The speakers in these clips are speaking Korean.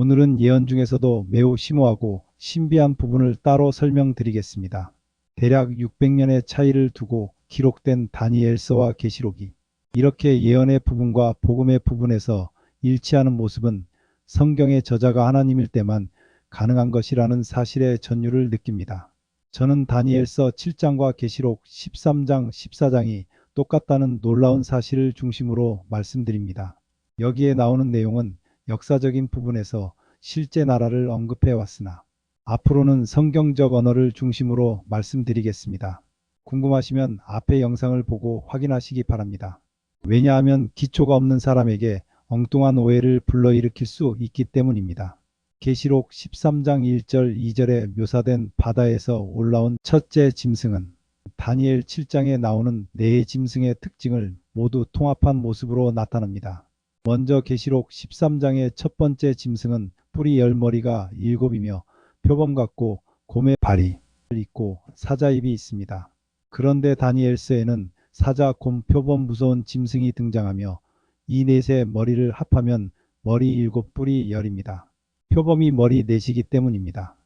오늘은 예언 중에서도 매우 심오하고 신비한 부분을 따로 설명드리겠습니다. 대략 600년의 차이를 두고 기록된 다니엘서와 계시록이 이렇게 예언의 부분과 복음의 부분에서 일치하는 모습은 성경의 저자가 하나님일 때만 가능한 것이라는 사실의 전율을 느낍니다. 저는 다니엘서 7장과 계시록 13장, 14장이 똑같다는 놀라운 사실을 중심으로 말씀드립니다. 여기에 나오는 내용은 역사적인 부분에서 실제 나라를 언급해 왔으나 앞으로는 성경적 언어를 중심으로 말씀드리겠습니다. 궁금하시면 앞의 영상을 보고 확인하시기 바랍니다. 왜냐하면 기초가 없는 사람에게 엉뚱한 오해를 불러일으킬 수 있기 때문입니다. 계시록 13장 1절 2절에 묘사된 바다에서 올라온 첫째 짐승은 다니엘 7장에 나오는 네 짐승의 특징을 모두 통합한 모습으로 나타납니다. 먼저 계시록 13장의 첫 번째 짐승은 뿌리 열 머리가 일곱이며 표범 같고 곰의 발이 있고 사자 입이 있습니다. 그런데 다니엘서에는 사자, 곰, 표범 무서운 짐승이 등장하며 이 넷의 머리를 합하면 머리 일곱 뿌리 열입니다. 표범이 머리 넷이기 때문입니다.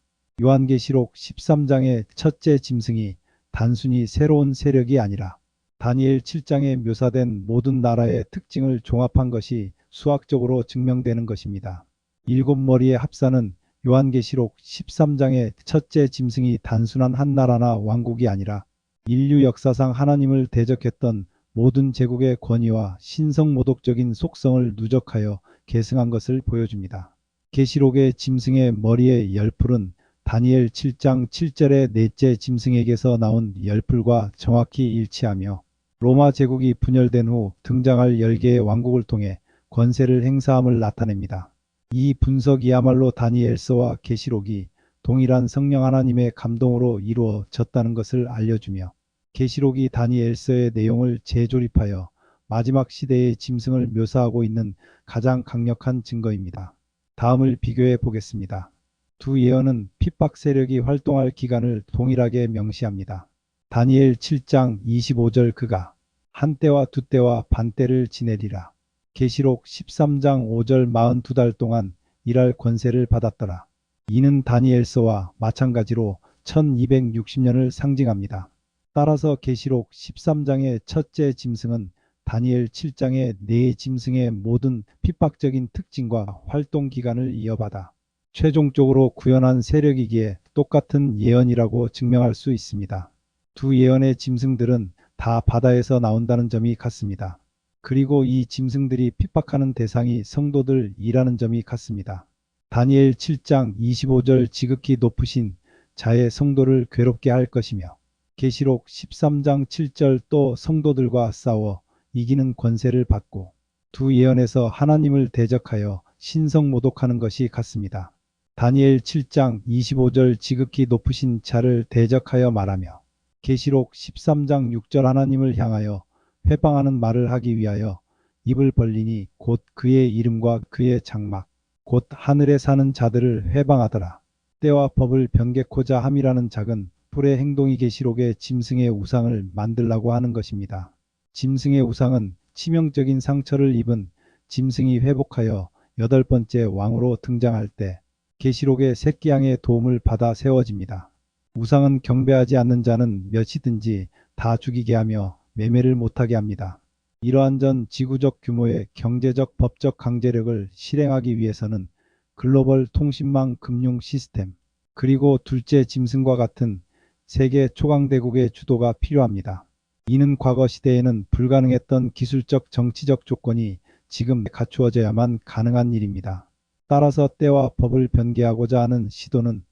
요한계시록 13장의 첫째 짐승이 단순히 새로운 세력이 아니라 다니엘 7장에 묘사된 모든 나라의 특징을 종합한 것이 수학적으로 증명되는 것입니다. 일곱 머리의 합사는 요한계시록 13장의 첫째 짐승이 단순한 한 나라나 왕국이 아니라 인류 역사상 하나님을 대적했던 모든 제국의 권위와 신성모독적인 속성을 누적하여 계승한 것을 보여줍니다. 계시록의 짐승의 머리의 열풀은 다니엘 7장 7절의 넷째 짐승에게서 나온 열풀과 정확히 일치하며 로마 제국이 분열된 후 등장할 10개의 왕국을 통해 권세를 행사함을 나타냅니다. 이 분석이야말로 다니엘서와 계시록이 동일한 성령 하나님의 감동으로 이루어졌다는 것을 알려주며 계시록이 다니엘서의 내용을 재조립하여 마지막 시대의 짐승을 묘사하고 있는 가장 강력한 증거입니다. 다음을 비교해 보겠습니다. 두 예언은 핍박 세력이 활동할 기간을 동일하게 명시합니다. 다니엘 7장 25절 그가 한때와 두때와 반때를 지내리라. 계시록 13장 5절 42달 동안 일할 권세를 받았더라. 이는 다니엘서와 마찬가지로 1260년을 상징합니다. 따라서 계시록 13장의 첫째 짐승은 다니엘 7장의 네 짐승의 모든 핍박적인 특징과 활동 기간을 이어받아 최종적으로 구현한 세력이기에 똑같은 예언이라고 증명할 수 있습니다. 두 예언의 짐승들은 다 바다에서 나온다는 점이 같습니다. 그리고 이 짐승들이 핍박하는 대상이 성도들이라는 점이 같습니다. 다니엘 7장 25절 지극히 높으신 자의 성도를 괴롭게 할 것이며 계시록 13장 7절 또 성도들과 싸워 이기는 권세를 받고 두 예언에서 하나님을 대적하여 신성 모독하는 것이 같습니다. 다니엘 7장 25절 지극히 높으신 자를 대적하여 말하며 계시록 13장 6절 하나님을 향하여 회방하는 말을 하기 위하여 입을 벌리니 곧 그의 이름과 그의 장막 곧 하늘에 사는 자들을 회방하더라. 때와 법을 변개코자 함이라는 작은 불의 행동이 계시록의 짐승의 우상을 만들라고 하는 것입니다. 짐승의 우상은 치명적인 상처를 입은 짐승이 회복하여 여덟 번째 왕으로 등장할 때 계시록의 새끼양의 도움을 받아 세워집니다. 우상은 경배하지 않는 자는 몇이든지 다 죽이게 하며 매매를 못하게 합니다. 이러한 전 지구적 규모의 경제적 법적 강제력을 실행하기 위해서는 글로벌 통신망 금융 시스템 그리고 둘째 짐승과 같은 세계 초강대국의 주도가 필요합니다. 이는 과거 시대에는 불가능했던 기술적 정치적 조건이 지금 갖추어져야만 가능한 일입니다. 따라서 때와 법을 변개하고자 하는 시도는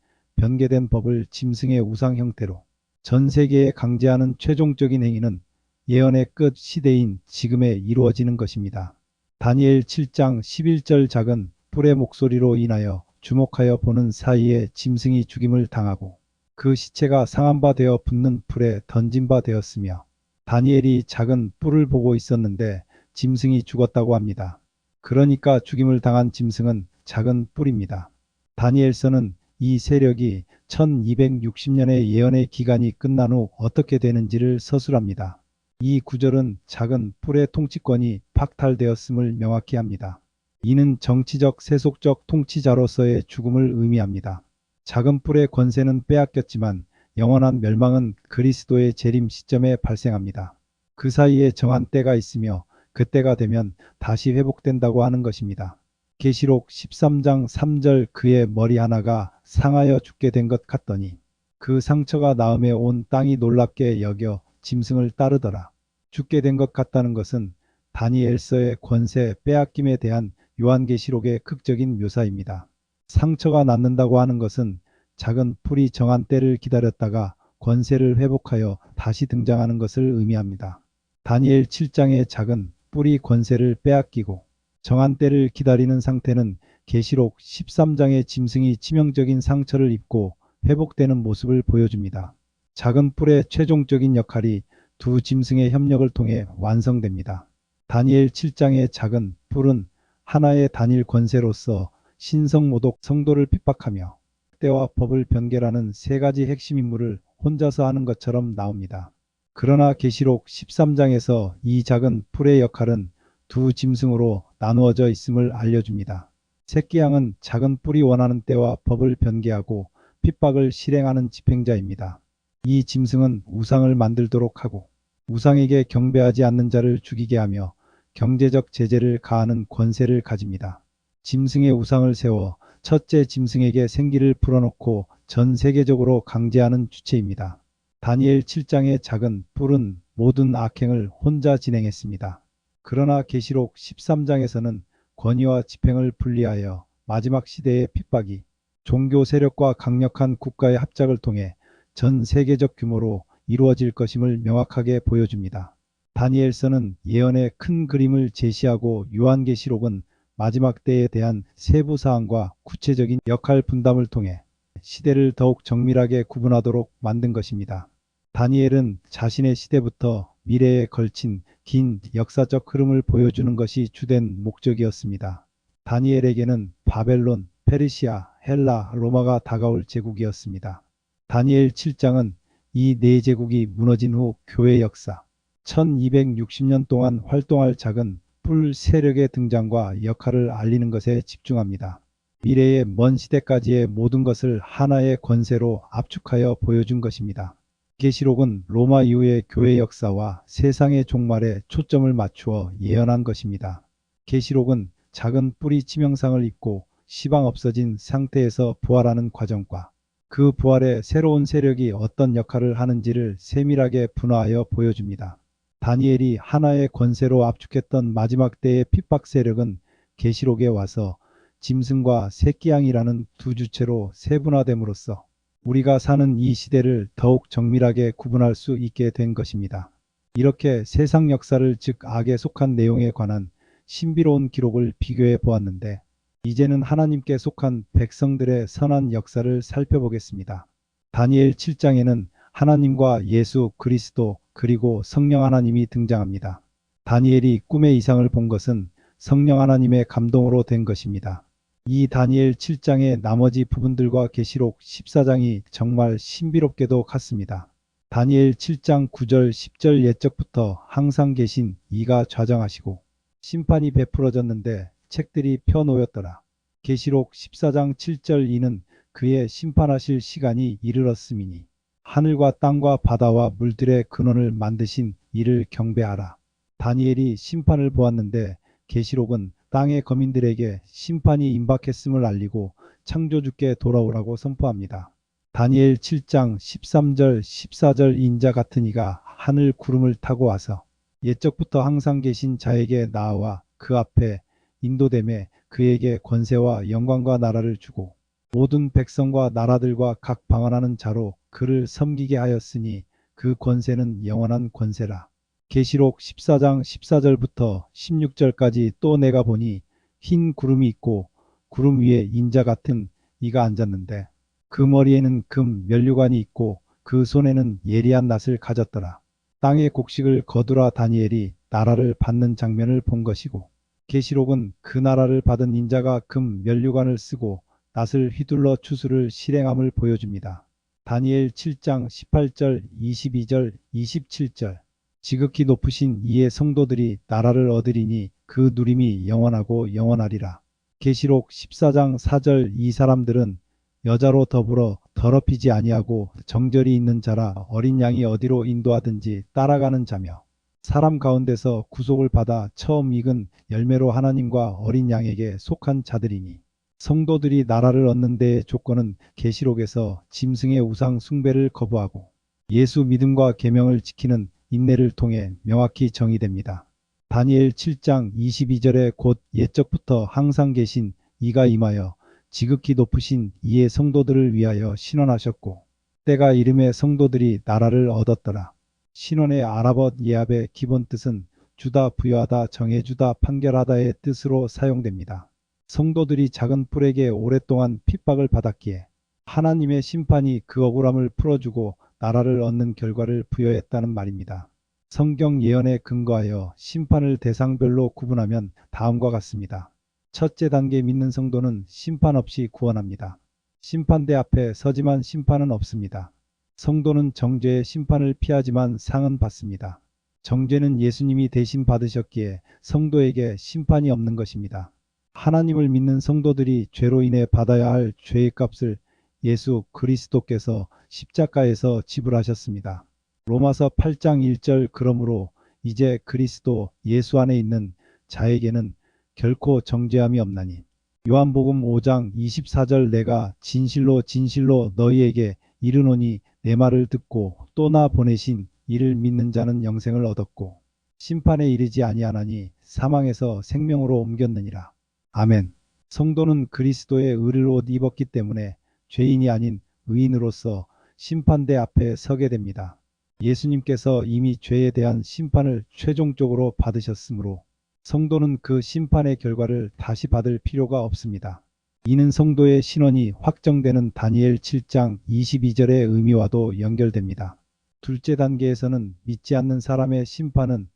변개된 법을 짐승의 우상 형태로 전 세계에 강제하는 최종적인 행위는 예언의 끝 시대인 지금에 이루어지는 것입니다. 다니엘 7장 11절 작은 뿔의 목소리로 인하여 주목하여 보는 사이에 짐승이 죽임을 당하고 그 시체가 상한 바 되어 붙는 풀에 던진 바 되었으며 다니엘이 작은 뿔을 보고 있었는데 짐승이 죽었다고 합니다. 그러니까 죽임을 당한 짐승은 작은 뿔입니다. 다니엘서는 이 세력이 1260년의 예언의 기간이 끝난 후 어떻게 되는지를 서술합니다. 이 구절은 작은 뿔의 통치권이 박탈되었음을 명확히 합니다. 이는 정치적 세속적 통치자로서의 죽음을 의미합니다. 작은 뿔의 권세는 빼앗겼지만 영원한 멸망은 그리스도의 재림 시점에 발생합니다. 그 사이에 정한 때가 있으며 그때가 되면 다시 회복된다고 하는 것입니다. 계시록 13장 3절 그의 머리 하나가 상하여 죽게 된 것 같더니 그 상처가 나음에 온 땅이 놀랍게 여겨 짐승을 따르더라. 죽게 된 것 같다는 것은 다니엘서의 권세 빼앗김에 대한 요한계시록의 극적인 묘사입니다. 상처가 낫는다고 하는 것은 작은 풀이 정한 때를 기다렸다가 권세를 회복하여 다시 등장하는 것을 의미합니다. 다니엘 7장의 작은 뿔이 권세를 빼앗기고 정한 때를 기다리는 상태는 계시록 13장의 짐승이 치명적인 상처를 입고 회복되는 모습을 보여줍니다. 작은 뿔의 최종적인 역할이 두 짐승의 협력을 통해 완성됩니다. 다니엘 7장의 작은 뿔은 하나의 단일 권세로서 신성모독 성도를 핍박하며 때와 법을 변개라는 세 가지 핵심 임무를 혼자서 하는 것처럼 나옵니다. 그러나 계시록 13장에서 이 작은 풀의 역할은 두 짐승으로 나누어져 있음을 알려줍니다. 새끼양은 작은 뿔이 원하는 때와 법을 변개하고 핍박을 실행하는 집행자입니다. 이 짐승은 우상을 만들도록 하고 우상에게 경배하지 않는 자를 죽이게 하며 경제적 제재를 가하는 권세를 가집니다. 짐승의 우상을 세워 첫째 짐승에게 생기를 불어넣고 전 세계적으로 강제하는 주체입니다. 다니엘 7장의 작은 뿔은 모든 악행을 혼자 진행했습니다. 그러나 계시록 13장에서는 권위와 집행을 분리하여 마지막 시대의 핍박이 종교 세력과 강력한 국가의 합작을 통해 전 세계적 규모로 이루어질 것임을 명확하게 보여줍니다. 다니엘서는 예언의 큰 그림을 제시하고 요한계시록은 마지막 때에 대한 세부 사항과 구체적인 역할 분담을 통해 시대를 더욱 정밀하게 구분하도록 만든 것입니다. 다니엘은 자신의 시대부터 미래에 걸친 긴 역사적 흐름을 보여주는 것이 주된 목적이었습니다. 다니엘에게는 바벨론, 페르시아, 헬라, 로마가 다가올 제국이었습니다. 다니엘 7장은 이 네 제국이 무너진 후 교회 역사, 1260년 동안 활동할 작은 뿔 세력의 등장과 역할을 알리는 것에 집중합니다. 미래의 먼 시대까지의 모든 것을 하나의 권세로 압축하여 보여준 것입니다. 계시록은 로마 이후의 교회 역사와 세상의 종말에 초점을 맞추어 예언한 것입니다. 계시록은 작은 뿌리 치명상을 입고 시방 없어진 상태에서 부활하는 과정과 그 부활의 새로운 세력이 어떤 역할을 하는지를 세밀하게 분화하여 보여줍니다. 다니엘이 하나의 권세로 압축했던 마지막 때의 핍박 세력은 계시록에 와서 짐승과 새끼양이라는 두 주체로 세분화됨으로써 우리가 사는 이 시대를 더욱 정밀하게 구분할 수 있게 된 것입니다. 이렇게 세상 역사를 즉 악에 속한 내용에 관한 신비로운 기록을 비교해 보았는데 이제는 하나님께 속한 백성들의 선한 역사를 살펴보겠습니다. 다니엘 7장에는 하나님과 예수 그리스도 그리고 성령 하나님이 등장합니다. 다니엘이 꿈의 이상을 본 것은 성령 하나님의 감동으로 된 것입니다. 이 다니엘 7장의 나머지 부분들과 계시록 14장이 정말 신비롭게도 같습니다. 다니엘 7장 9절 10절 예적부터 항상 계신 이가 좌정하시고 심판이 베풀어졌는데 책들이 펴놓였더라. 계시록 14장 7절 이는 그의 심판하실 시간이 이르렀음이니 하늘과 땅과 바다와 물들의 근원을 만드신 이를 경배하라. 다니엘이 심판을 보았는데 계시록은 땅의 거민들에게 심판이 임박했음을 알리고 창조주께 돌아오라고 선포합니다. 다니엘 7장 13절 14절 인자 같은 이가 하늘 구름을 타고 와서 옛적부터 항상 계신 자에게 나아와 그 앞에 인도됨에 그에게 권세와 영광과 나라를 주고 모든 백성과 나라들과 각 방언하는 자로 그를 섬기게 하였으니 그 권세는 영원한 권세라. 계시록 14장 14절부터 16절까지 또 내가 보니 흰 구름이 있고 구름 위에 인자 같은 이가 앉았는데 그 머리에는 금 면류관이 있고 그 손에는 예리한 낫을 가졌더라. 땅의 곡식을 거두라 다니엘이 나라를 받는 장면을 본 것이고 계시록은 그 나라를 받은 인자가 금 면류관을 쓰고 낫을 휘둘러 추수를 실행함을 보여줍니다. 다니엘 7장 18절, 22절, 27절 지극히 높으신 이의 성도들이 나라를 얻으리니 그 누림이 영원하고 영원하리라. 계시록 14장 4절 이 사람들은 여자로 더불어 더럽히지 아니하고 정절이 있는 자라 어린 양이 어디로 인도하든지 따라가는 자며 사람 가운데서 구속을 받아 처음 익은 열매로 하나님과 어린 양에게 속한 자들이니 성도들이 나라를 얻는 데의 조건은 계시록에서 짐승의 우상 숭배를 거부하고 예수 믿음과 계명을 지키는 인내를 통해 명확히 정의됩니다. 다니엘 7장 22절에 곧 옛적부터 항상 계신 이가 임하여 지극히 높으신 이의 성도들을 위하여 신원하셨고 때가 이름의 성도들이 나라를 얻었더라. 신원의 아랍어 예압의 기본 뜻은 주다 부여하다 정해주다 판결하다의 뜻으로 사용됩니다. 성도들이 작은 뿔에게 오랫동안 핍박을 받았기에 하나님의 심판이 그 억울함을 풀어주고 나라를 얻는 결과를 부여했다는 말입니다. 성경 예언에 근거하여 심판을 대상별로 구분하면 다음과 같습니다. 첫째 단계 믿는 성도는 심판 없이 구원합니다. 심판대 앞에 서지만 심판은 없습니다. 성도는 정죄의 심판을 피하지만 상은 받습니다. 정죄는 예수님이 대신 받으셨기에 성도에게 심판이 없는 것입니다. 하나님을 믿는 성도들이 죄로 인해 받아야 할 죄의 값을 예수 그리스도께서 십자가에서 지불하셨습니다. 로마서 8장 1절 그러므로 이제 그리스도 예수 안에 있는 자에게는 결코 정죄함이 없나니 요한복음 5장 24절 내가 진실로 진실로 너희에게 이르노니 내 말을 듣고 또 나 보내신 이를 믿는 자는 영생을 얻었고 심판에 이르지 아니하나니 사망에서 생명으로 옮겼느니라. 아멘. 성도는 그리스도의 의를 옷 입었기 때문에 죄인이 아닌 의인으로서 심판대 앞에 서게 됩니다. 예수님께서 이미 죄에 대한 심판을 최종적으로 받으셨으므로 성도는 그 심판의 결과를 다시 받을 필요가 없습니다. 이는 성도의 신원이 확정되는 다니엘 7장 22절의 의미와도 연결됩니다. 둘째 단계에서는 믿지 않는 사람의 심판은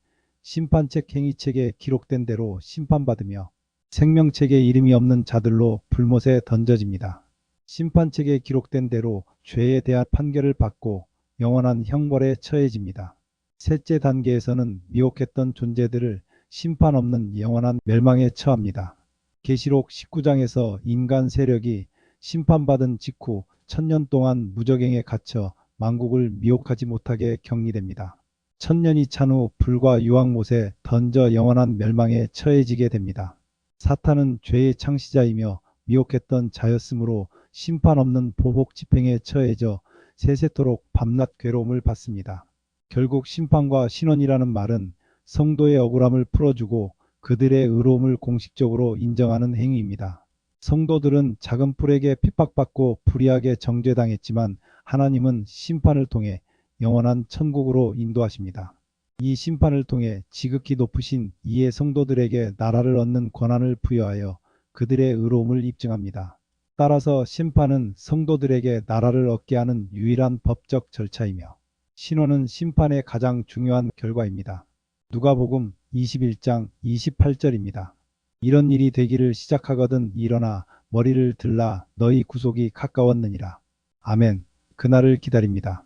심판책 행위책에 기록된 대로 심판받으며 생명책에 이름이 없는 자들로 불못에 던져집니다. 심판책에 기록된 대로 죄에 대한 판결을 받고 영원한 형벌에 처해집니다. 셋째 단계에서는 미혹했던 존재들을 심판 없는 영원한 멸망에 처합니다. 계시록 19장에서 인간 세력이 심판받은 직후 천년 동안 무적행에 갇혀 만국을 미혹하지 못하게 격리됩니다. 천년이 찬 후 불과 유황못에 던져 영원한 멸망에 처해지게 됩니다. 사탄은 죄의 창시자이며 미혹했던 자였으므로 심판 없는 보복 집행에 처해져 세세토록 밤낮 괴로움을 받습니다. 결국 심판과 신원이라는 말은 성도의 억울함을 풀어주고 그들의 의로움을 공식적으로 인정하는 행위입니다. 성도들은 작은 뿔에게 핍박받고 불의하게 정죄당했지만 하나님은 심판을 통해 영원한 천국으로 인도하십니다. 이 심판을 통해 지극히 높으신 이의 성도들에게 나라를 얻는 권한을 부여하여 그들의 의로움을 입증합니다. 따라서 심판은 성도들에게 나라를 얻게 하는 유일한 법적 절차이며 신원은 심판의 가장 중요한 결과입니다. 누가복음 21장 28절입니다. 이런 일이 되기를 시작하거든 일어나 머리를 들라 너희 구속이 가까웠느니라. 아멘. 그날을 기다립니다.